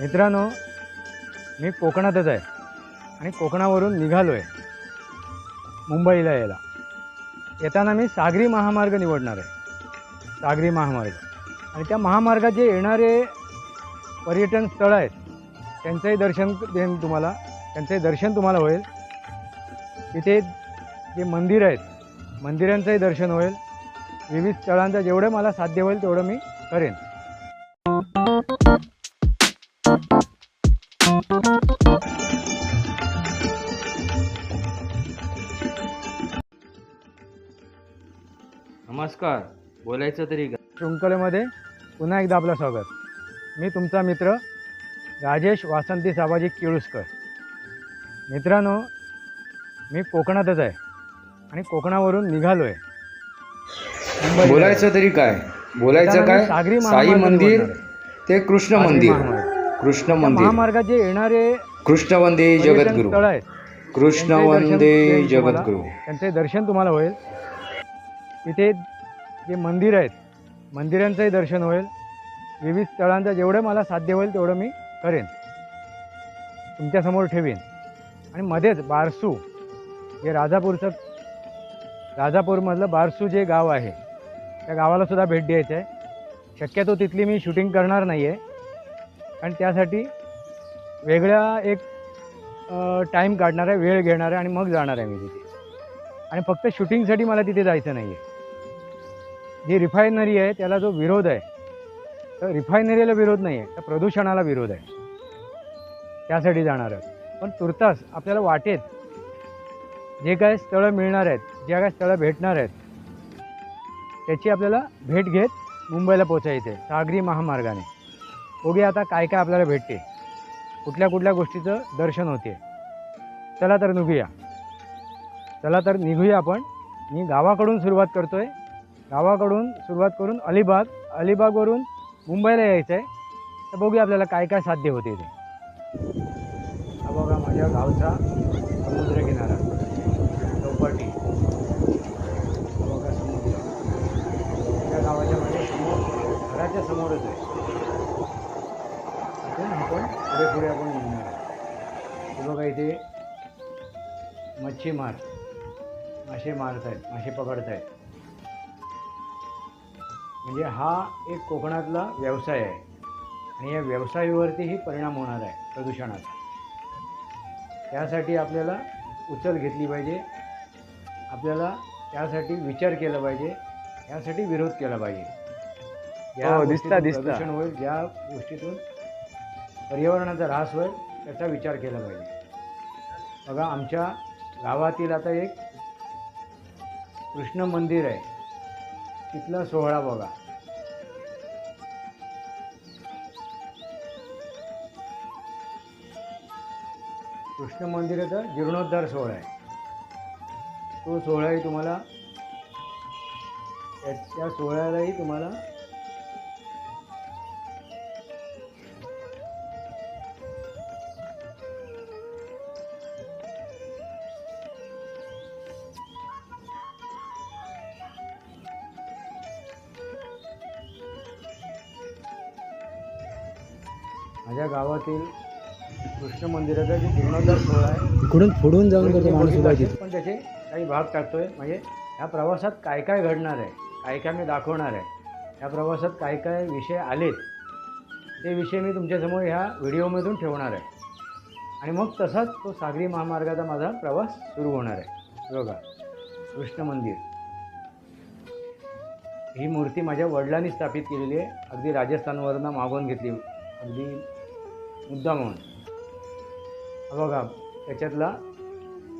मित्रांनो मी कोकणातच आहे आणि कोकणावरून निघालो आहे मुंबईला यायला. येताना मी सागरी महामार्ग निवडणार आहे. सागरी महामार्ग. आणि त्या महामार्गात जे येणारे पर्यटन स्थळं आहेत त्यांचंही दर्शन देईन तुम्हाला त्यांचंही दर्शन तुम्हाला होईल. तिथे जे मंदिर आहेत मंदिरांचंही दर्शन होईल. विविध स्थळांचं जेवढं मला साध्य होईल तेवढं मी करेन. नमस्कार बोलायचं तरी का शृंखलेमध्ये पुन्हा एकदा आपलं स्वागत. मी तुमचा मित्र राजेश वासंती साबाजी केळुसकर. मित्रांनो मी कोकणातच आहे आणि कोकणावरून निघालो आहे बोलायचं तरी काय? बोलायचं काय? सागरी साई मंदिर. ते कृष्ण मंदिर. कृष्ण मंदिर. महामार्गात जे येणारे कृष्ण वंदे जगद्गुरु. स्थळं वंदे. जगद्गुरु. त्यांचे दर्शन तुम्हाला होईल. तिथे जे मंदिर आहेत मंदिरांचंही दर्शन होईल. विविध स्थळांचं जेवढं मला साध्य होईल तेवढं मी करेन. तुमच्यासमोर ठेवीन. आणि मध्येच बारसू जे राजापूरचं राजापूरमधलं बारसू जे गाव आहे त्या गावाला सुद्धा भेट द्यायचं आहे. शक्यतो तिथली मी शूटिंग करणार नाही आहे आणि त्यासाठी वेगळ्या एक टाईम काढणार आहे वेळ घेणार आहे आणि मग जाणार आहे मी तिथे. आणि फक्त शूटिंगसाठी मला तिथे जायचं नाही आहे जी रिफायनरी आहे त्याला जो विरोध आहे तर रिफायनरीला विरोध नाही आहे तर प्रदूषणाला विरोध आहे. त्यासाठी जाणार आहे. पण तुर्तास आपल्याला वाटेत जे काय स्थळं मिळणार आहेत ज्या काय स्थळं भेटणार आहेत त्याची आपल्याला भेट घेत मुंबईला पोचायचं आहे सागरी महामार्गाने. बघूया आता काय काय आपल्याला भेटते. कुठल्या कुठल्या गोष्टीचं दर्शन होते. चला तर निघूया. चला तर निघूया आपण. मी गावाकडून सुरुवात करतो आहे गावाकडून सुरुवात करून अलिबाग अलिबागवरून मुंबईला यायचं आहे तर बघूया आपल्याला काय काय साध्य होते ते हा बघा माझ्या गावचा समुद्रकिनारा. चौपाटी. बघा समुद्र. त्या गावाच्या माझ्यासमोर घराच्या समोरच आहे. पुढे पुढे आपण हे बघा इथे मच्छीमार मासे मारत आहेत मासे पकडत आहेत म्हणजे हा एक कोकणातला व्यवसाय आहे. आणि या व्यवसायावरतीही परिणाम होणार आहे प्रदूषणाचा. त्यासाठी आपल्याला उचल घेतली पाहिजे. आपल्याला त्यासाठी विचार केला पाहिजे. यासाठी विरोध केला पाहिजे. ज्या हो, दिसता. प्रदूषण होईल. ज्या गोष्टीतून पर्यावरणाचा ऱ्हास होईल त्याचा विचार केला पाहिजे. बघा आमच्या गावातील आता एक कृष्ण मंदिर आहे. तिथला सोहळा बघा. कृष्ण मंदिराचा जीर्णोद्धार सोहळा आहे. तो सोहळाही तुम्हाला त्या त्या सोहळ्यालाही तुम्हाला माझ्या गावातील कृष्ण मंदिराचा जो जीर्णोद्धार सोहळा आहे इकडून फोडून जाऊन करतो माणूस उभा आहे तिथे. पण त्याचे काही भाग टाकतोय. म्हणजे ह्या प्रवासात काय काय घडणार आहे काय काय मी दाखवणार आहे ह्या प्रवासात काय काय विषय आलेत ते विषय मी तुमच्यासमोर ह्या व्हिडिओमधून ठेवणार आहे. आणि मग तसाच तो सागरी महामार्गाचा माझा प्रवास सुरू होणार आहे. हे बघा कृष्ण मंदिर. ही मूर्ती माझ्या वडिलांनी स्थापित केलेली आहे. अगदी राजस्थानवरनं मागवून घेतली. अगदी मुद्दा म्हणून बघा त्याच्यातला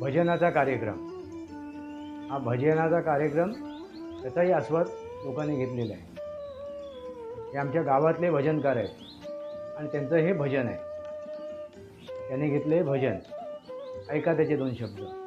भजनाचा कार्यक्रम. हा भजनाचा कार्यक्रम त्याचाही आस्वाद लोकांनी घेतलेला आहे. हे आमच्या गावातले भजनकार आहेत आणि त्यांचं हे भजन आहे. त्याने घेतले भजन. ऐका त्याचे दोन शब्द.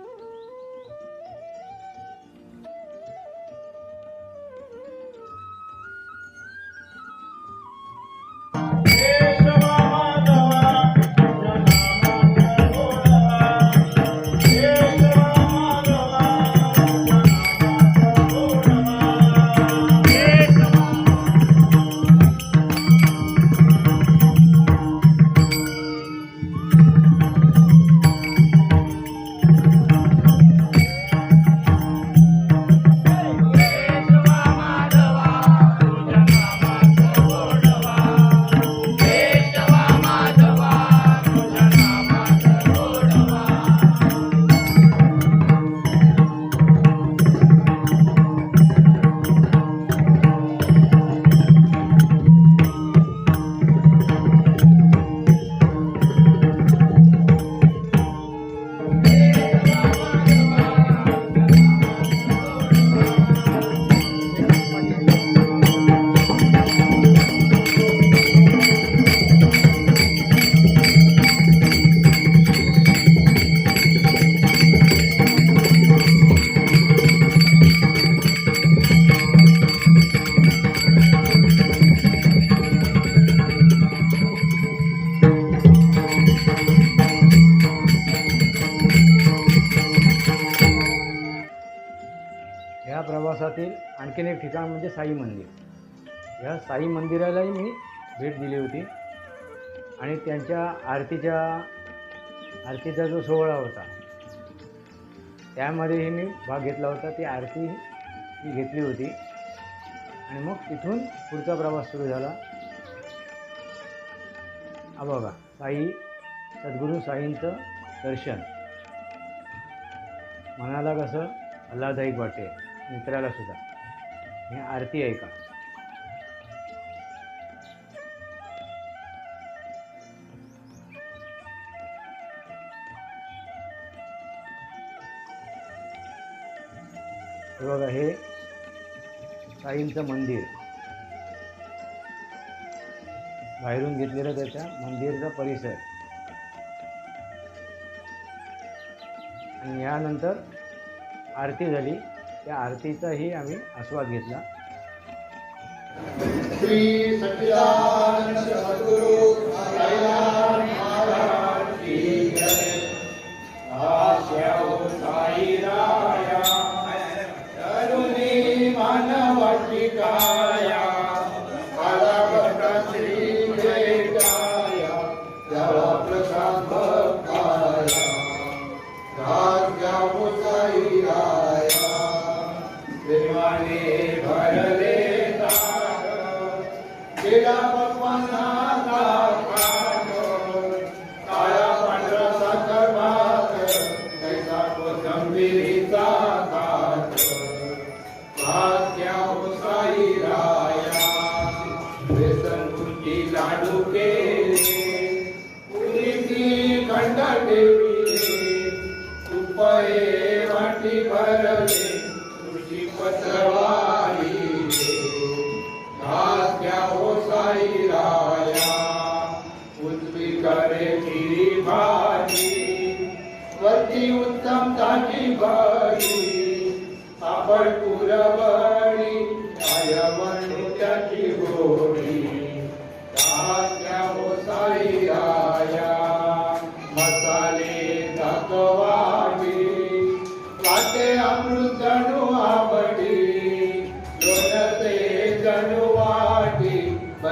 प्रवासातील आणखीन एक ठिकाण म्हणजे साई मंदिर. या साई मंदिरालाही मी भेट दिली होती. आणि त्यांच्या आरतीच्या आरतीचा जो सोहळा होता त्यामध्येही मी भाग घेतला होता. ती आरती मी घेतली होती. आणि मग तिथून पुढचा प्रवास सुरू झाला. बघा साई सद्गुरू साईंचं दर्शन. मनाला कसं आल्हादायक वाटते मित्राला सुद्धा. हे आरती ऐका हे बघा हे साईंचं मंदिर. बाहेरून घेतलेलं त्याच्या मंदिरचा परिसर. आणि यानंतर आरती झाली. त्या आरतीचाही आम्ही आस्वाद घेतला. श्री pegar राया उजवी करे खिरी भाजी वरती उत्तम ताजी भाजी आपण पुरवणी काय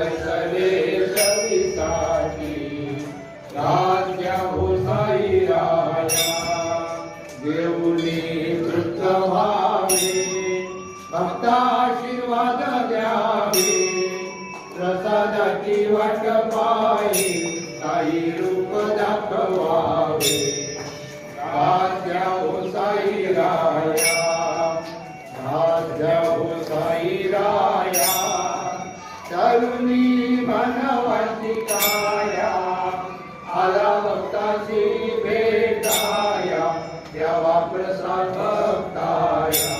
सरे तरुणी आला भक्ताची भेटाया द्यावा प्रसाद भक्ताया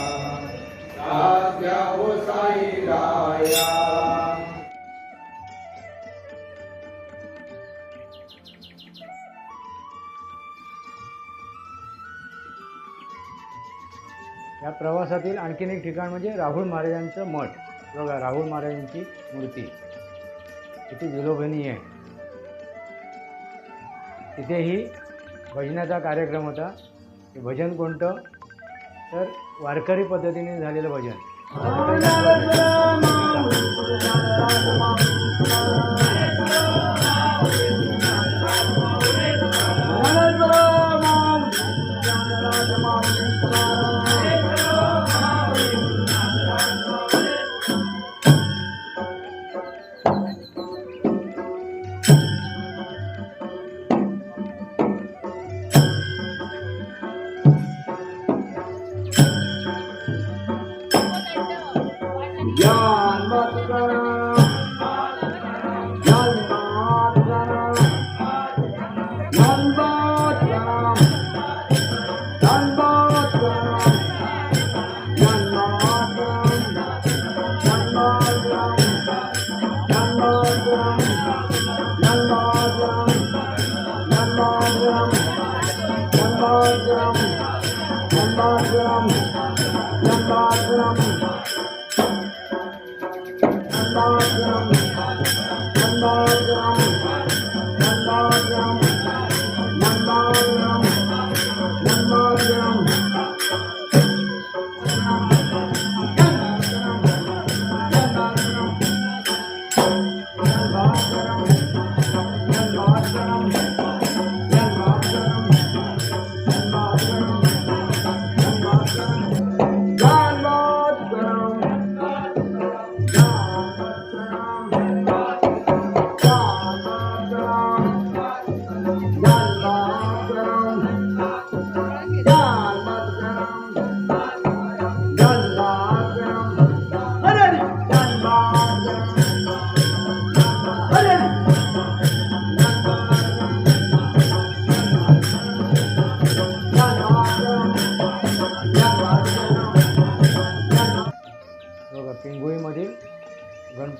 राज्या हो साई या प्रवासातील आणखीन एक ठिकाण म्हणजे राहुल महाराजांचं मठ. बघा राहुल महाराजांची मूर्ती. किती विलोभनीय आहे. तिथेही भजनाचा कार्यक्रम होता. ते भजन कोणतं? तर वारकरी पद्धतीने झालेलं भजन.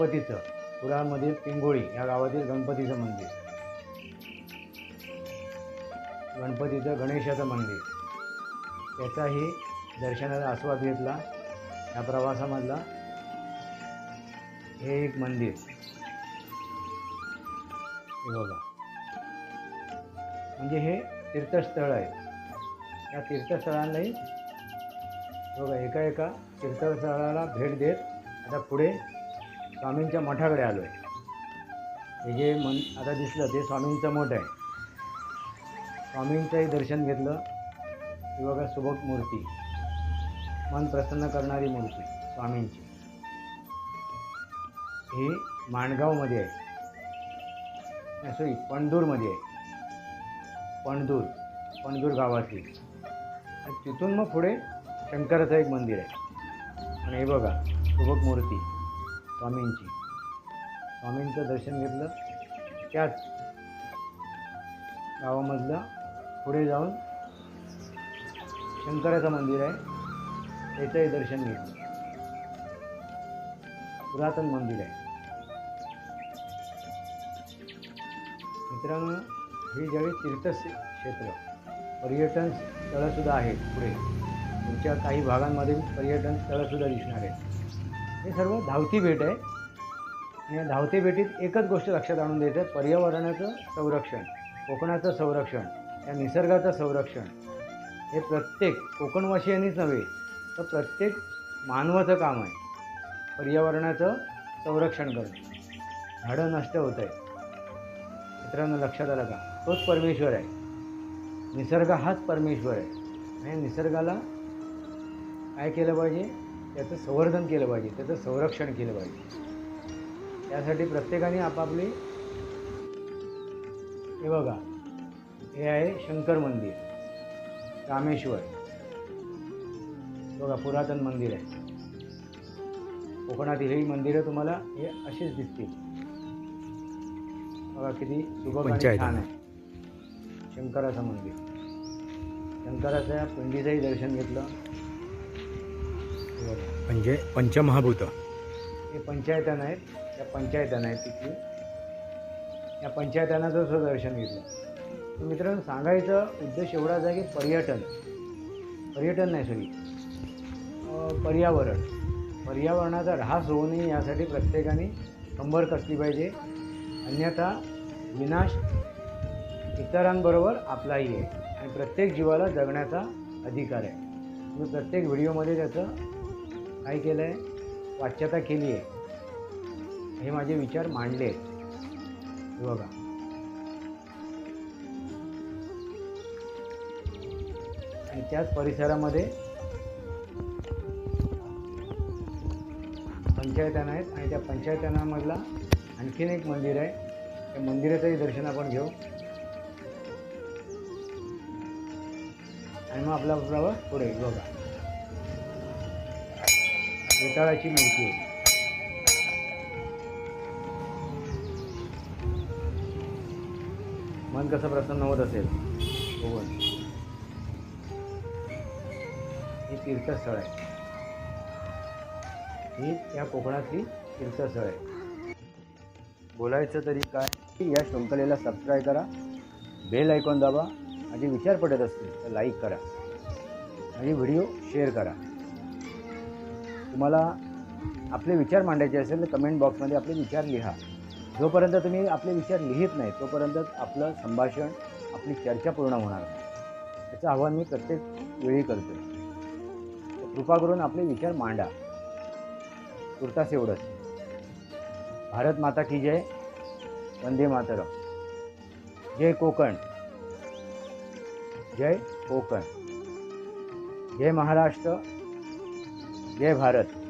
गणपतीचं. कुडाळमधील पिंगोळी या गावातील गणपतीचं मंदिर. गणपतीचं गणेशाचं मंदिर. त्याचाही दर्शनाचा आस्वाद घेतला या प्रवासामधला. हे एक मंदिर. हे बघा. म्हणजे हे तीर्थस्थळ आहे. या तीर्थस्थळांनाही बघा एका एका तीर्थस्थळाला भेट देत. आता पुढे स्वामींच्या मठाकडे आलो आहे हे जे मन आता दिसलं ते स्वामींचं मठ आहे. स्वामींचंही दर्शन घेतलं ही बघा सुबक मूर्ती मन प्रसन्न करणारी मूर्ती स्वामींची. ही माणगावमध्ये आहे. सॉरी पणदूरमध्ये आहे. पणदूर पणदूर गावातली. आणि तिथून मग पुढे शंकराचं एक मंदिर आहे. आणि हे बघा सुबक मूर्ती. स्वामींची. स्वामींचं दर्शन घेतलं. त्याच गावामधलं पुढे जाऊन शंकराचं मंदिर आहे. त्याचंही दर्शन घेतलं. पुरातन मंदिर आहे. मित्रांनो हे ज्यावेळी तीर्थक्षेत्र पर्यटन स्थळंसुद्धा आहेत पुढे. तुमच्या काही भागांमध्ये पर्यटन स्थळंसुद्धा दिसणार आहेत. हे सर्व धावती भेट आहे. आणि या धावती भेटीत एकच गोष्ट लक्षात आणून द्यायचं पर्यावरणाचं संरक्षण कोकणाचं संरक्षण या निसर्गाचं संरक्षण. हे प्रत्येक कोकणवासियांनीच नव्हे तर प्रत्येक मानवाचं काम आहे. पर्यावरणाचं संरक्षण करणं. झाडं नष्ट होत आहे मित्रांनो लक्षात आलं का? तोच परमेश्वर आहे. निसर्ग हाच परमेश्वर आहे. आणि निसर्गाला काय केलं पाहिजे? त्याचं संवर्धन केलं पाहिजे त्याचं संरक्षण केलं पाहिजे. त्यासाठी प्रत्येकाने आपापली हे बघा हे आहे शंकर मंदिर रामेश्वर. बघा पुरातन मंदिर आहे. कोकणातील ही मंदिरं तुम्हाला हे अशीच दिसतील. बघा किती सुबक छान आहे. शंकराचं मंदिर. शंकराच्या पिंडीचंही दर्शन घेतलं. म्हणजे पंचमहाभूत. हे पंचायतन आहेत. त्या पंचायतन आहेत तिथली. या पंचायतनाचं सुद्धा दर्शन घेतलं. मित्रांनो सांगायचं उद्देश एवढाच आहे की पर्यटन. पर्यटन नाही सॉरी पर्यावरण. पर्यावरणाचा ऱ्हास होऊ नये यासाठी प्रत्येकाने कंबर कसली पाहिजे. अन्यथा विनाश इतरांबरोबर आपलाही आहे. आणि प्रत्येक जीवाला जगण्याचा अधिकार आहे. मी प्रत्येक व्हिडिओमध्ये त्याचं काय केलं आहे वाच्यता केली आहे हे माझे विचार मांडले आहेत. बघा. आणि त्याच परिसरामध्ये पंचायतन आहेत आणि त्या पंचायतनामधला आणखीन एक मंदिर आहे. त्या मंदिराचंही दर्शन आपण घेऊ. आणि मग आपला प्रवास पुढे बघा. वेताळाची मिळते मन कसं प्रसन्न होत असेल? भुवन ही तीर्थस्थळ आहे. ही या कोकणातली तीर्थस्थळ आहे. बोलायचं तरी काय? या शृंखलेला सबस्क्राईब करा. बेल ऐकून दाबा. आणि विचार पडत असतील तर लाईक करा. आणि व्हिडिओ शेअर करा. तुम्हाला आपले विचार मांडायचे असेल तर कमेंट बॉक्समध्ये आपले विचार लिहा. जोपर्यंत तुम्ही आपले विचार लिहित नाही तोपर्यंत आपलं संभाषण आपली चर्चा पूर्ण होणार नाही. त्याचं आव्हान मी प्रत्येक वेळी करतो कृपा करून आपले विचार मांडा. तुर्तास एवढंच. भारत माता की जय. वंदे मातरम. जय कोकण. जय कोकण. जय महाराष्ट्र. जय भारत.